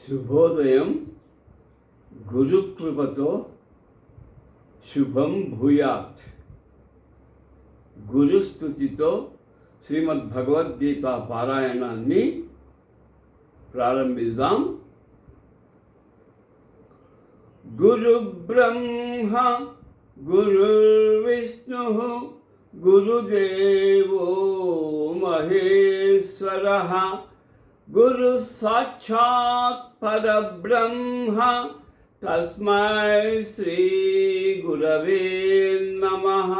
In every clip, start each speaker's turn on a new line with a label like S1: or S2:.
S1: శుభోదయం గురుకృపతో శుభం భూయాత్ గురుస్థుతితో శ్రీమద్ భగవద్గీత పారాయణాన్ని ప్రారంభిద్దాం గురు బ్రహ్మ గురుర్విష్ణు గురుదేవో మహేశ్వర गुरु साक्षात् परब्रह्म। तस्मै श्रीगुरवे नमः।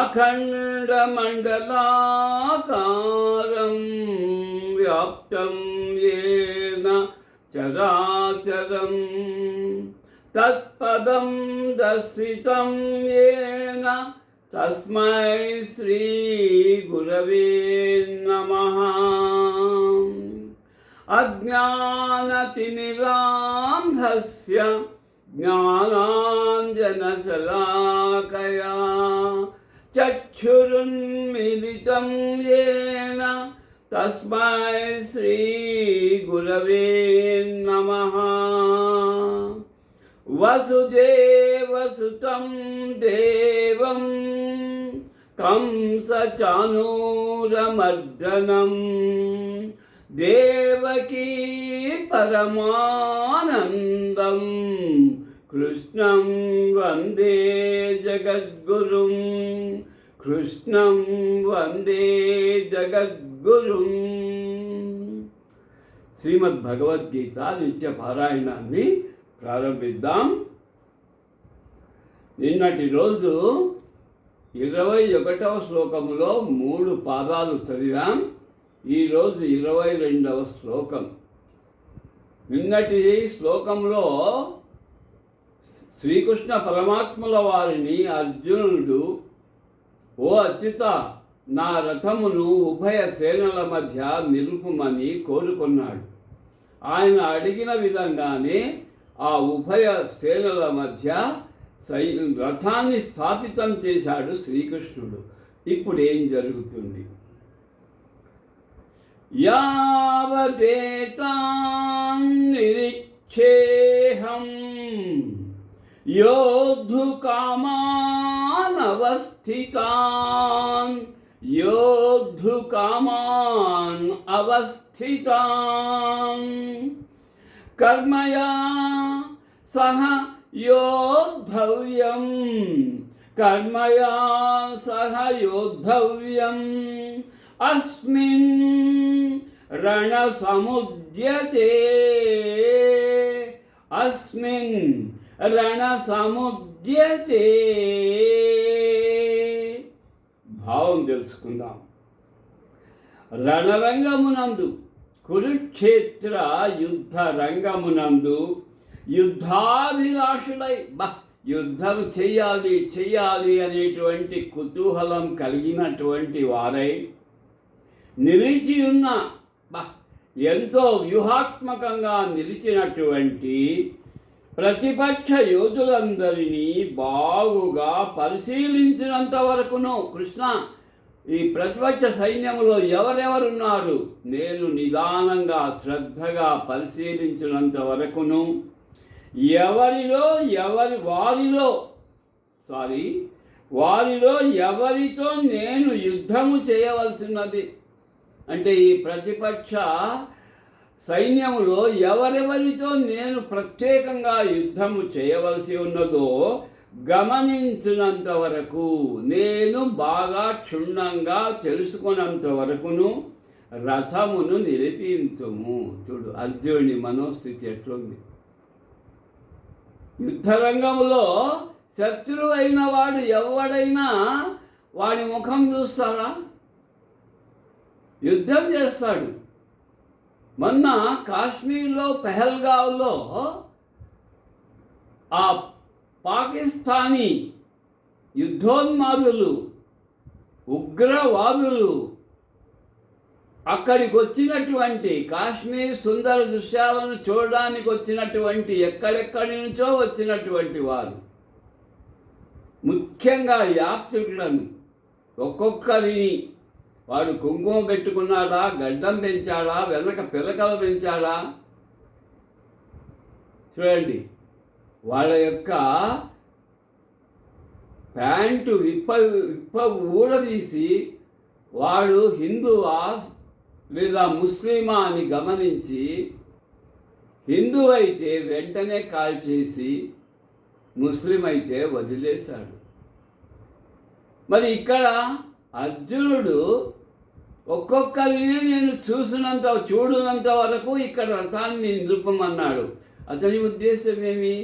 S1: अखण्डमण्डलाकारं व्याप्तं येन चराचरं तत्पदं दर्शितं येन तस्मै श्रीगुरवे नमः। अज्ञानतिनिरान्धस्य ज्ञानाञ्जनशलाकया चक्षुरुन्मिलितं येन तस्मै श्रीगुरवे नमः। वसुदेवसुतं देवम् కంసచానూరమర్దనం దేవకీ పరమానందం కృష్ణం వందే జగద్గురుం కృష్ణం వందే జగద్గురుం శ్రీమద్ భగవద్గీత నిత్య పారాయణాన్ని ప్రారంభిద్దాం నిన్నటి రోజు ఇరవై ఒకటవ శ్లోకములో మూడు పాదాలు చదివాం. ఈరోజు ఇరవై రెండవ శ్లోకం. నిన్నటి శ్లోకంలో శ్రీకృష్ణ పరమాత్ముల వారిని అర్జునుడు ఓ అచ్యుత నా రథమును ఉభయ సేనల మధ్య నిలుపుమని కోరుకున్నాడు. ఆయన అడిగిన విధంగానే ఆ ఉభయ సేనల మధ్య సై రథాన్ని స్థాపితం చేశాడు శ్రీకృష్ణుడు ఇప్పుడు ఏం జరుగుతుంది యావదేతాన్నిరిచ్చేహం योद्धुकामानवस्थितान् योद्धुकामान् अवस्थितान् कर्मया सह योद्धव्यं कर्मया सह योद्धव्यम् अस्मिन् रणसमुद्यते अस्मिन् రణసముద్యతే భావం తెలుసుకుందాం రణరంగమునందు కురుక్షేత్ర యుద్ధ రంగమునందు యుద్ధాభిలాషుడై. బా యుద్ధం చెయ్యాలి చెయ్యాలి అనేటువంటి కుతూహలం కలిగినటువంటి వారై నిలిచి ఉన్న బా ఎంతో వ్యూహాత్మకంగా నిలిచినటువంటి ప్రతిపక్ష యోధులందరినీ బాగుగా పరిశీలించినంత వరకును కృష్ణ ఈ ప్రతిపక్ష సైన్యంలో ఎవరెవరున్నారు? నేను నిదానంగా శ్రద్ధగా పరిశీలించినంత వరకును ఎవరిలో ఎవరి వారిలో సారీ వారిలో ఎవరితో నేను యుద్ధము చేయవలసినది? అంటే ఈ ప్రతిపక్ష సైన్యములో ఎవరెవరితో నేను ప్రత్యేకంగా యుద్ధము చేయవలసి ఉన్నదో గమనించినంత వరకు నేను బాగా క్షుణ్ణంగా తెలుసుకున్నంత వరకును రథమును నిలిపించుము. చూడు అర్జునుడి మనోస్థితి ఎట్లుంది? యుద్ధరంగంలో శత్రువు అయిన వాడు ఎవడైనా వాడి ముఖం చూస్తాడా? యుద్ధం చేస్తాడు. మొన్న కాశ్మీర్లో పెహల్గావ్లో ఆ పాకిస్తానీ యుద్ధోన్మాదులు ఉగ్రవాదులు అక్కడికి వచ్చినటువంటి కాశ్మీర్ సుందర దృశ్యాలను చూడడానికి వచ్చినటువంటి ఎక్కడెక్కడి నుంచో వచ్చినటువంటి వారు ముఖ్యంగా యాత్రికులను ఒక్కొక్కరిని వాడు కుంకుమ పెట్టుకున్నాడా గడ్డం పెంచాడా వెనక పిలకలు పెంచాడా? చూడండి వాళ్ళ యొక్క ప్యాంటు విప్ప విప్ప ఊడదీసి వాడు హిందువా లేదా ముస్లిమా అని గమనించి హిందూ అయితే వెంటనే కాల్ చేసి ముస్లిం అయితే వదిలేశాడు. మరి ఇక్కడ అర్జునుడు ఒక్కొక్కరిని నేను చూసినంత చూడనంత వరకు ఇక్కడ రథాన్ని నిలుపమన్నాడు అతని ఉద్దేశం ఏమి?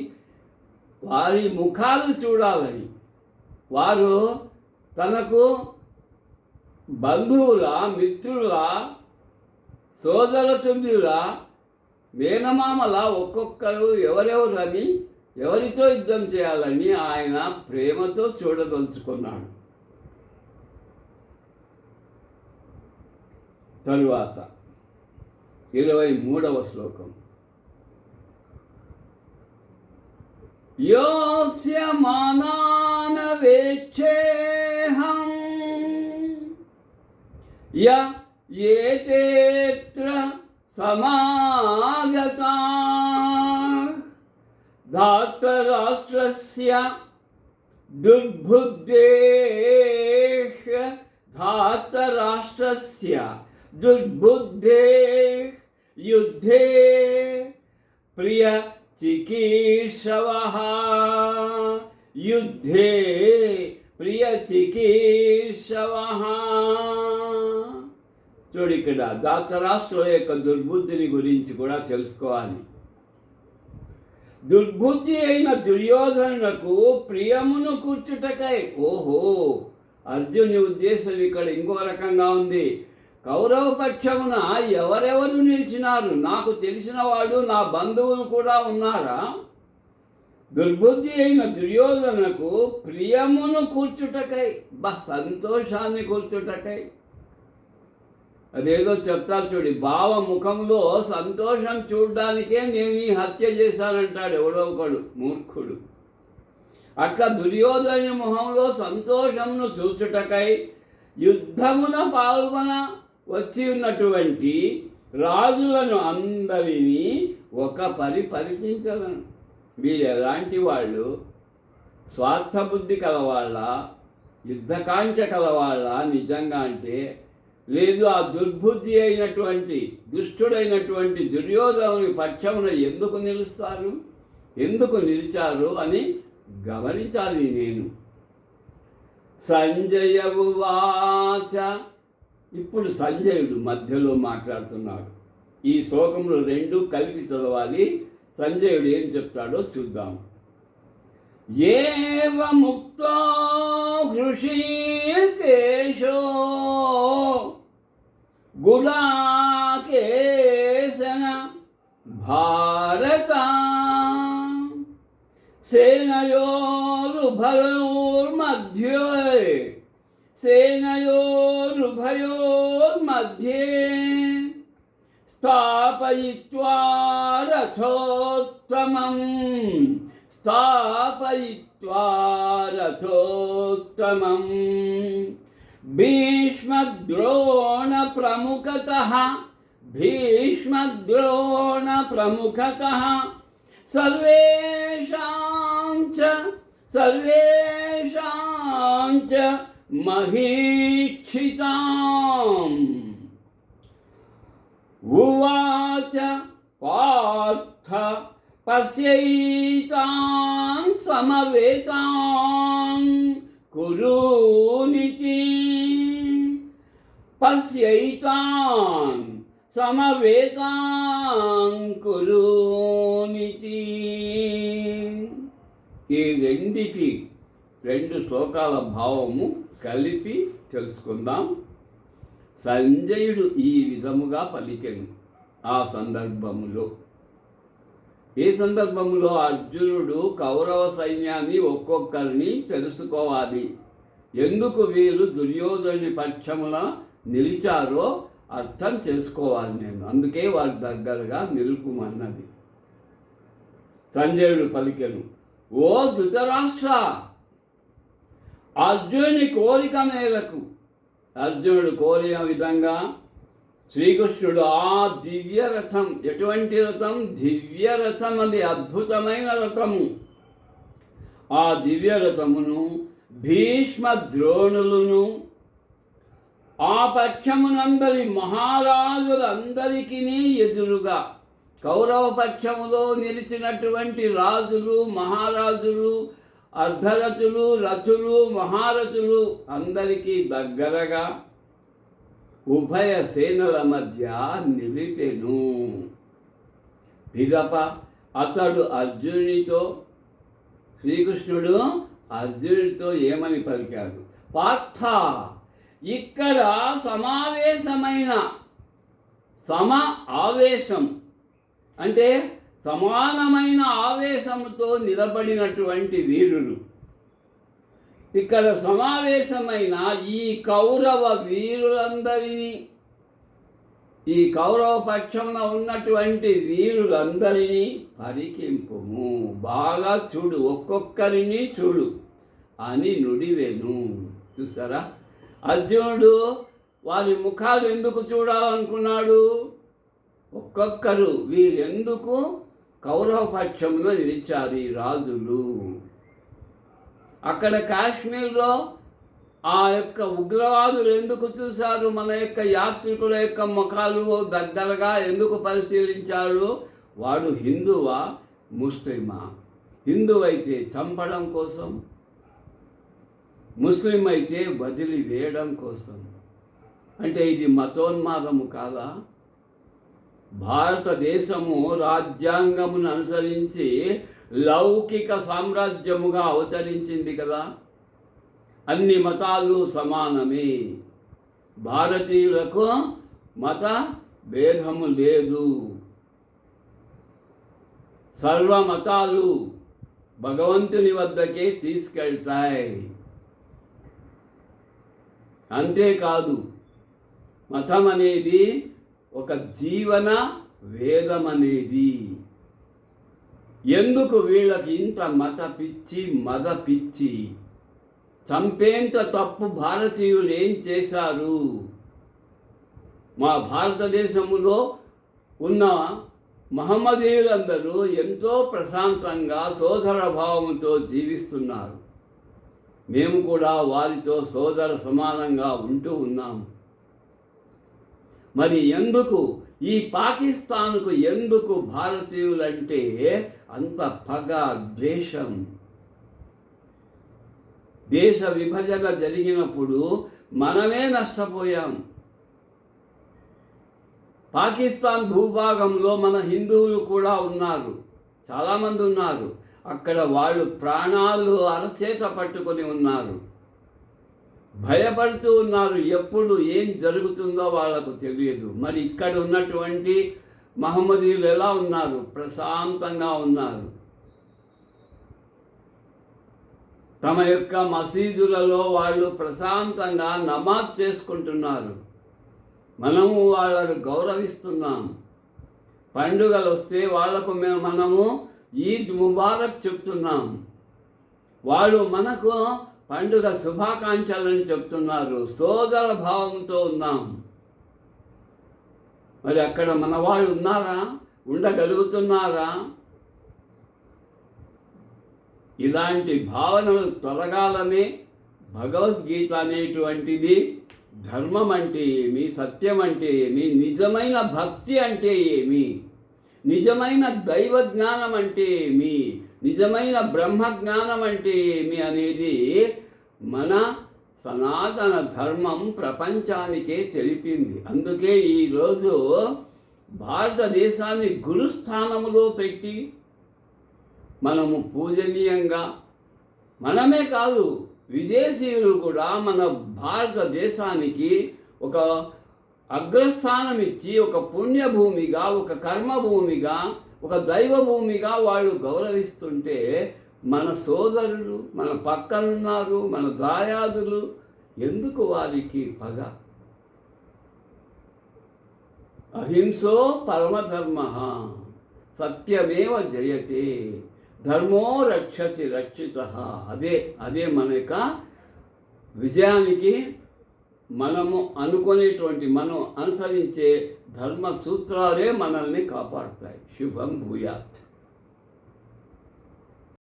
S1: వారి ముఖాలు చూడాలని. వారు తనకు బంధువుల మిత్రుల సోదర చుంబీరా మేనమామల ఒక్కొక్కరు ఎవరెవరని ఎవరితో యుద్ధం చేయాలని ఆయన ప్రేమతో చూడదలుచుకున్నాడు. తరువాత ఇరవై మూడవ శ్లోకం. యోస్య మానాన వేక్షేహం య ये तेत्र समागता। धातराष्ट्रस्य दुर्बुद्धेश। धातराष्ट्रस्य दुर्बुद्धे युद्धे प्रिय चिकीर्षवः। युद्धे प्रिय चिकीर्षवः। చూడు ఇక్కడ దాతరాష్ట్రుల యొక్క దుర్బుద్ధిని గురించి కూడా తెలుసుకోవాలి. దుర్బుద్ధి అయిన దుర్యోధనులకు ప్రియమును కూర్చుటకై ఓహో అర్జుని ఉద్దేశం ఇక్కడ ఇంకో రకంగా ఉంది. కౌరవ పక్షమున ఎవరెవరు నిలిచినారు? నాకు తెలిసిన వాడు నా బంధువులు కూడా ఉన్నారా? దుర్బుద్ధి అయిన దుర్యోధనకు ప్రియమును కూర్చుటకై బా సంతోషాన్ని కూర్చుటకై. అదేదో చెప్తారు చూడి బావ ముఖంలో సంతోషం చూడడానికే నేను ఈ హత్య చేశానంటాడు ఎవడో ఒకడు మూర్ఖుడు. అట్లా దుర్యోధన ముఖంలో సంతోషంను చూచుటకై యుద్ధమున పాల్గొన వచ్చి ఉన్నటువంటి రాజులను అందరినీ ఒక పరి పరిచించలను వీళ్ళు ఎలాంటి వాళ్ళు? స్వార్థబుద్ధి కలవాళ్ళ? యుద్ధకాంక్ష కలవాళ్ళ? నిజంగా అంటే లేదు ఆ దుర్బుద్ధి అయినటువంటి దుష్టుడైనటువంటి దుర్యోధనుని పక్షమున ఎందుకు నిలుస్తారు? ఎందుకు నిలిచారు అని గమనించాలి నేను. సంజయవు వాచ. ఇప్పుడు సంజయుడు మధ్యలో మాట్లాడుతున్నాడు. ఈ శ్లోకంలో రెండు కలిపి చదవాలి. సంజయుడు ఏం చెప్తాడో చూద్దాం. ఏవ ముక్తో హృషీకేశో गुणाकेशन भारता। सेनयोरुभयोर्मध्ये। सेनयोरुभयोर्मध्ये। स्थापयित्वा रथोत्तमं। स्थापयित्वा रथोत्तमम् भीष्मद्रोणप्रमुखतः भीष्मद्रोणप्रमुखतः सर्वेषां च सर्वेषां च महीक्षिताम्। उवाच पार्थ पश्यैतान् समवेतान् कुरूनिति పశ్యైతాం సమవేతాం కురునితి. ఈ రెండిటి రెండు శ్లోకాల భావము కలిపి తెలుసుకుందాం. సంజయుడు ఈ విధముగా పలికెను ఆ సందర్భములో. ఈ సందర్భంలో అర్జునుడు కౌరవ సైన్యాన్ని ఒక్కొక్కరిని తెలుసుకోవాలి. ఎందుకు వీరు దుర్యోధని పక్షమున నిలిచారో అర్థం చేసుకోవాలి నేను. అందుకే వారి దగ్గరగా నిలుపుమన్నది సంజయుడు పలికెను ఓ ధృతరాష్ట్ర అర్జుని కోరిక మేరకు. అర్జునుడు కోరిన విధంగా శ్రీకృష్ణుడు ఆ దివ్య రథం ఎటువంటి రథం? దివ్య రథం అది అద్భుతమైన రథము. ఆ దివ్య రథమును భీష్మ ద్రోణులను ఆ పక్షమునందరి మహారాజులందరికీ ఎదురుగా. కౌరవ పక్షములో నిలిచినటువంటి రాజులు మహారాజులు అర్ధరథులు రథులు మహారథులు అందరికీ దగ్గరగా ఉభయ సేనల మధ్య నిలిపెను. పిదప అతడు అర్జునుడితో శ్రీకృష్ణుడు అర్జునుడితో ఏమని పలికాడు? పార్థ ఇక్కడ సమావేశమైన సమ ఆవేశం అంటే సమానమైన ఆవేశంతో నిలబడినటువంటి వీరులు. ఇక్కడ సమావేశమైన ఈ కౌరవ వీరులందరినీ ఈ కౌరవ పక్షంలో ఉన్నటువంటి వీరులందరినీ పరికింపుము. బాగా చూడు ఒక్కొక్కరిని చూడు. అని నుడివెను. చూసారా? అర్జునుడు వారి ముఖాలు ఎందుకు చూడాలనుకున్నాడు? ఒక్కొక్కరు వీరెందుకు కౌరవపక్షంలో నిలిచారు ఈ రాజులు. అక్కడ కాశ్మీర్లో ఆ యొక్క ఉగ్రవాదులు ఎందుకు చూశారు? మన యొక్క యాత్రికుల యొక్క ముఖాలు దగ్గరగా ఎందుకు పరిశీలించారు? వాడు హిందువా? ముస్లిమా? హిందువైతే చంపడం కోసం ముస్లిం అయితే బదిలి వేయడం కోసం. అంటే ఇది మతోన్మాదము కాదా? భారతదేశము రాజ్యాంగమును అనుసరించి లౌకిక సామ్రాజ్యముగా అవతరించింది కదా. అన్ని మతాలు సమానమే. భారతీయులకు మత భేదము లేదు. సర్వ మతాలు భగవంతుని వద్దకే తీసుకెళ్తాయి. అంతేకాదు మతం అనేది ఒక జీవన వేదం అనేది ఎందుకు వీళ్ళకి ఇంత మత పిచ్చి మద పిచ్చి? చంపేంత తప్పు భారతీయులు ఏం చేశారు? మా భారతదేశంలో ఉన్న మహమ్మదీయులందరూ ఎంతో ప్రశాంతంగా సోదర భావంతో జీవిస్తున్నారు. మేము కూడా వారితో సోదర సమానంగా ఉంటూ ఉన్నాము. మరి ఎందుకు? ఈ పాకిస్తాన్కు ఎందుకు భారతీయులంటే అంత పగ ద్వేషం. దేశ విభజన జరిగినప్పుడు మనమే నష్టపోయాం. పాకిస్తాన్ భూభాగంలో మన హిందువులు కూడా ఉన్నారు. చాలామంది ఉన్నారు. అక్కడ వాళ్ళు ప్రాణాలు అరచేత పట్టుకొని ఉన్నారు. భయపడుతూ ఉన్నారు. ఎప్పుడు ఏం జరుగుతుందో వాళ్ళకు తెలియదు. మరి ఇక్కడ ఉన్నటువంటి మహమ్మదీలు ఎలా ఉన్నారు? ప్రశాంతంగా ఉన్నారు. తమ యొక్క మసీదులలో వాళ్ళు ప్రశాంతంగా నమాజ్ చేసుకుంటున్నారు. మనము వాళ్ళను గౌరవిస్తున్నాం. పండుగలు వస్తే వాళ్ళకు మేము మనము ఈద్ ముబారక్ చెప్తున్నాం. వాళ్ళు మనకు పండుగ శుభాకాంక్షలని చెప్తున్నారు. సోదర భావంతో ఉన్నాం. మరి అక్కడ మన వాళ్ళు ఉన్నారా? ఉండగలుగుతున్నారా? ఇలాంటి భావనలు తొలగాలని భగవద్గీత అనేటువంటిది ధర్మం అంటే ఏమి? సత్యం అంటే ఏమి? నిజమైన భక్తి అంటే ఏమి? నిజమైన దైవ జ్ఞానం అంటే ఏమి? నిజమైన బ్రహ్మ జ్ఞానం అంటే ఏమి అనేది మన సనాతన ధర్మం ప్రపంచానికే తెలిపింది. అందుకే ఈరోజు భారతదేశాన్ని గురుస్థానంలో పెట్టి మనము పూజనీయంగా మనమే కాదు విదేశీయులు కూడా మన భారతదేశానికి ఒక అగ్రస్థానం ఇచ్చి ఒక పుణ్యభూమిగా ఒక కర్మభూమిగా ఒక దైవభూమిగా వాళ్ళు గౌరవిస్తుంటే మన సోదరులు మన పక్కనున్నారు మన దాయాదులు ఎందుకు వారికి పగ? అహింసో పరమధర్మ సత్యమేవ జయతే ధర్మో రక్షతి రక్షిత. అదే అదే మన యొక్క విజయానికి మనము అనుకునేటువంటి మనం అనుసరించే ధర్మ సూత్రాలే మనల్ని కాపాడుతాయి. శుభం భూయాత్.